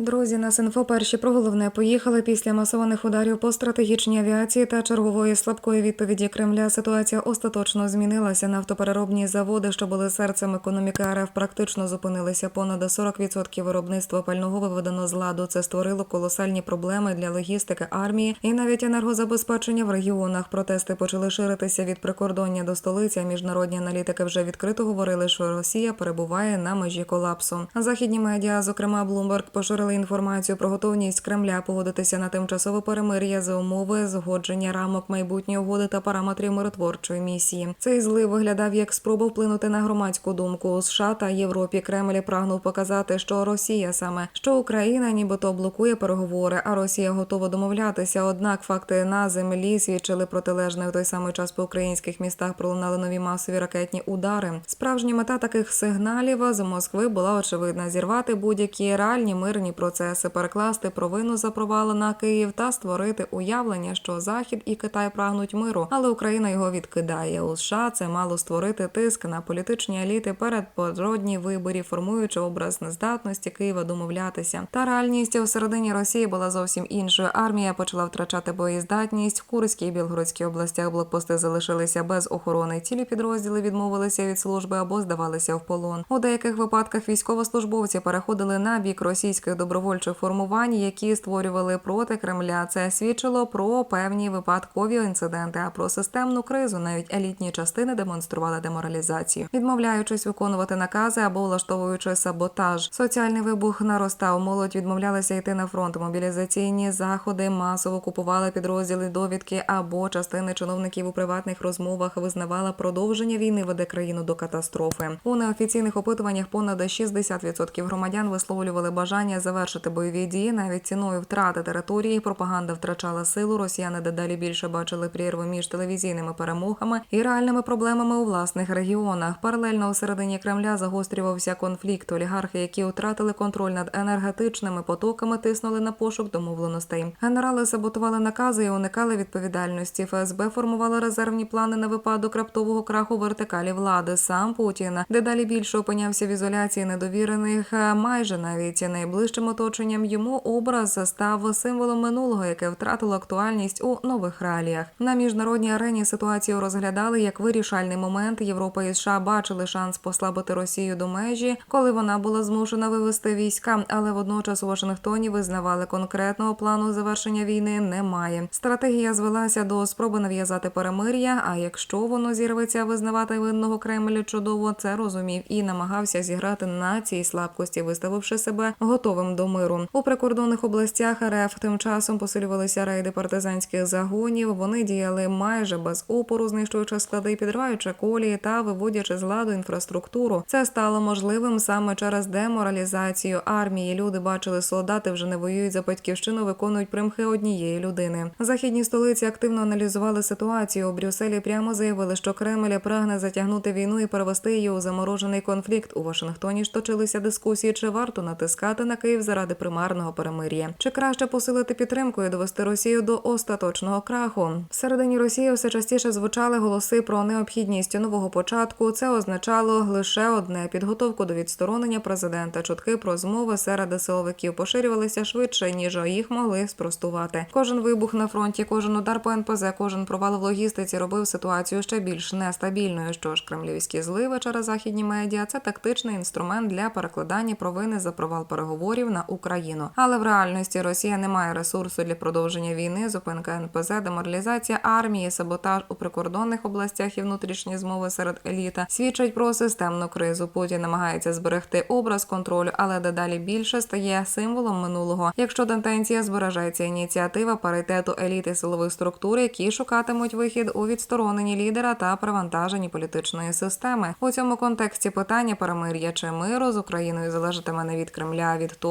Друзі, на Синфо перші про головне поїхали після масованих ударів по стратегічній авіації та чергової слабкої відповіді Кремля. Ситуація остаточно змінилася. Нафтопереробні заводи, що були серцем економіки РФ, практично зупинилися. Понад 40% виробництва пального виведено з ладу. Це створило колосальні проблеми для логістики армії і навіть енергозабезпечення в регіонах. Протести почали ширитися від прикордоння до столиці. Міжнародні аналітики вже відкрито говорили, що Росія перебуває на межі колапсу. Західні медіа, зокрема Bloomberg, поширили інформацію про готовність Кремля погодитися на тимчасове перемир'я за умови згодження рамок майбутньої угоди та параметрів миротворчої місії. Цей злив виглядав як спроба вплинути на громадську думку у США та Європі. Кремль прагнув показати, що Росія саме що Україна нібито блокує переговори, а Росія готова домовлятися. Однак факти на землі свідчили протилежне в той самий час по українських містах пролунали нові масові ракетні удари. Справжня мета таких сигналів з Москви була очевидна: зірвати будь-які реальні мирні процеси, перекласти провину за провали на Київ та створити уявлення, що Захід і Китай прагнуть миру, але Україна його відкидає. У США це мало створити тиск на політичні еліти перед породні виборів, формуючи образ нездатності Києва домовлятися. Та реальність у середині Росії була зовсім іншою. Армія почала втрачати боєздатність в Курській і Білгородській областях. Блокпости залишилися без охорони. Цілі підрозділи відмовилися від служби або здавалися в полон. У деяких випадках військовослужбовці переходили на бік російських добровольчих формувань, які створювали проти Кремля. Це свідчило про певні випадкові інциденти, а про системну кризу. Навіть елітні частини демонстрували деморалізацію, відмовляючись виконувати накази або влаштовуючи саботаж. Соціальний вибух наростав. Молодь відмовлялася йти на фронт. Мобілізаційні заходи масово купували підрозділи довідки або частини чиновників у приватних розмовах визнавала продовження війни веде країну до катастрофи. У неофіційних опитуваннях понад 60% громадян висловлювали бажання завершити бойові дії навіть ціною втрати території. Пропаганда втрачала силу. Росіяни дедалі більше бачили прірву між телевізійними перемогами і реальними проблемами у власних регіонах. Паралельно у середині Кремля загострювався конфлікт. Олігархи, які втратили контроль над енергетичними потоками, тиснули на пошук домовленостей. Генерали саботували накази і уникали відповідальності. ФСБ формували резервні плани на випадок раптового краху вертикалі влади. Сам Путін дедалі більше опинявся в ізоляції недовірених, майже навіть найближчим оточенням йому образ став символом минулого, яке втратило актуальність у нових реаліях. На міжнародній арені ситуацію розглядали як вирішальний момент. Європа і США бачили шанс послабити Росію до межі, коли вона була змушена вивести війська, але водночас у Вашингтоні визнавали конкретного плану завершення війни немає. Стратегія звелася до спроби нав'язати перемир'я. А якщо воно зірветься, визнавати винного Кремль чудово це розумів і намагався зіграти на цій слабкості, виставивши себе готовим до миру. У прикордонних областях РФ тим часом посилювалися рейди партизанських загонів. Вони діяли майже без опору, знищуючи склади, підриваючи колії та виводячи з ладу інфраструктуру. Це стало можливим саме через деморалізацію армії. Люди бачили, солдати вже не воюють за батьківщину, виконують примхи однієї людини. Західні столиці активно аналізували ситуацію. У Брюсселі прямо заявили, що Кремль прагне затягнути війну і перевести її у заморожений конфлікт. У Вашингтоні ж точилися дискусії, чи варто натискати на Київ заради примарного перемир'я, чи краще посилити підтримку і довести Росію до остаточного краху. Всередині Росії все частіше звучали голоси про необхідність нового початку. Це означало лише одне підготовку до відсторонення президента. Чутки про змови серед силовиків поширювалися швидше, ніж їх могли спростувати. Кожен вибух на фронті, кожен удар по НПЗ, кожен провал в логістиці робив ситуацію ще більш нестабільною. Що ж, кремлівські зливи через західні медіа це тактичний інструмент для перекладання провини за провал переговорів на Україну. Але в реальності Росія не має ресурсу для продовження війни, зупинка НПЗ, деморалізація армії, саботаж у прикордонних областях і внутрішні змови серед еліта свідчать про системну кризу. Путін намагається зберегти образ контролю, але дедалі більше стає символом минулого. Якщо тенденція збережеться ініціатива паритету еліти силових структур, які шукатимуть вихід у відстороненні лідера та перевантаженні політичної системи. У цьому контексті питання перемир'я чи миру з Україною залежатиме не від Кремля, а від